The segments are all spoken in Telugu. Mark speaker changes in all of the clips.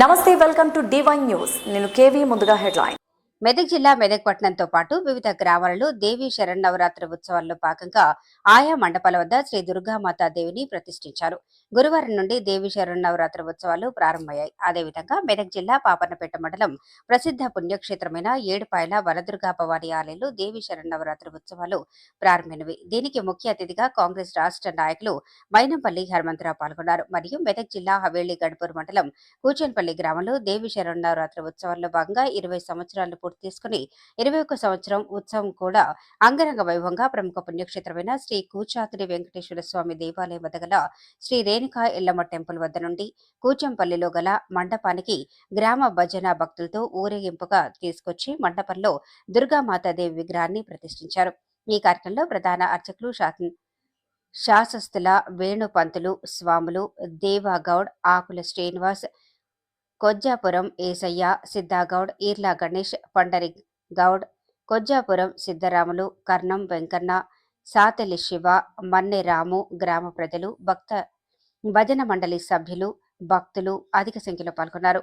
Speaker 1: నమస్తే వెల్కమ్ టు డివైన్ న్యూస్ నేను కేవీ ముందుగా హెడ్లైన్.
Speaker 2: మెదక్ జిల్లా మెదక్ పట్టణంతో పాటు వివిధ గ్రామాలలో దేవీ శరణవరాత్రి ఉత్సవాల్లో భాగంగా ఆయా మండపాల వద్ద శ్రీ దుర్గామాతా దేవిని ప్రతిష్ఠించారు. గురువారం నుండి దేవీ శరణవరాత్రి ఉత్సవాలు ప్రారంభమయ్యాయి. అదేవిధంగా మెదక్ జిల్లా పాపన్నపేట మండలం ప్రసిద్ధ పుణ్యక్షేత్రమైన ఏడుపాయల వరదుర్గా భవాని ఆలయంలో దేవీ శరణవరాత్రి ఉత్సవాలు ప్రారంభమైనవి. దీనికి ముఖ్య అతిథిగా కాంగ్రెస్ రాష్ట్ర నాయకులు మైనంపల్లి హనుమంతరావు పాల్గొన్నారు. మరియు మెదక్ జిల్లా హవేళి గడ్పూర్ మండలం కూచన్పల్లి గ్రామంలో దేవి శరణవరాత్రి ఉత్సవాల్లో భాగంగా ఇరవై సంవత్సరాలు పూర్తి తీసుకుని ఇరవై ఒక్క సంవత్సరం ఉత్సవం కూడా అంగరంగ వైభవంగా ప్రముఖ పుణ్యక్షేత్రమైన శ్రీ కూచాతుడి వెంకటేశ్వర స్వామి దేవాలయం వద్ద గల శ్రీ రేణుకా ఎల్లమ్మ టెంపుల్ వద్ద నుండి కూచంపల్లిలో గల మండపానికి గ్రామ భజన భక్తులతో ఊరేగింపుగా తీసుకొచ్చి మండపంలో దుర్గామాతాదేవి విగ్రహాన్ని ప్రతిష్ఠించారు. ఈ కార్యక్రమంలో ప్రధాన అర్చకులు శాసన శాసస్తుల వేణుపంతులు స్వాములు దేవాగౌడ్ ఆకుల శ్రీనివాస్ కొజ్జాపురం ఏసయ్య సిద్ధాగౌడ్ ఈర్లా గణేష్ పండరి గౌడ్ కొజ్జాపురం సిద్ధరాములు కర్ణం వెంకన్న సాతెలి శివ మన్నె రాము గ్రామ ప్రజలు భక్త భజన మండలి సభ్యులు భక్తులు అధిక సంఖ్యలో పాల్గొన్నారు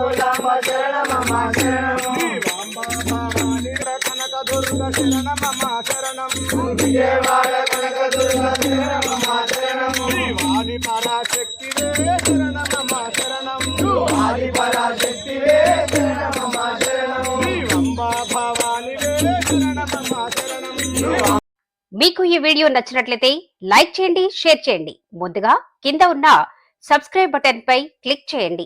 Speaker 3: శరణమమ్మ శరణం కనక దుర్గ శరణమమ్మ శరణం విజయవాడ కనక దుర్గ శరణమమ్మ ఆది పరాశక్తివే శరణమమ్మ శరణం ఆది పరాశక్తివే శరణమమ్మ అంబా శరణమమ్మ శరణం
Speaker 2: మీకు ఈ వీడియో నచ్చినట్లయితే లైక్ చేయండి షేర్ చేయండి. ముందుగా కింద ఉన్న సబ్స్క్రైబ్ బటన్ పై క్లిక్ చేయండి.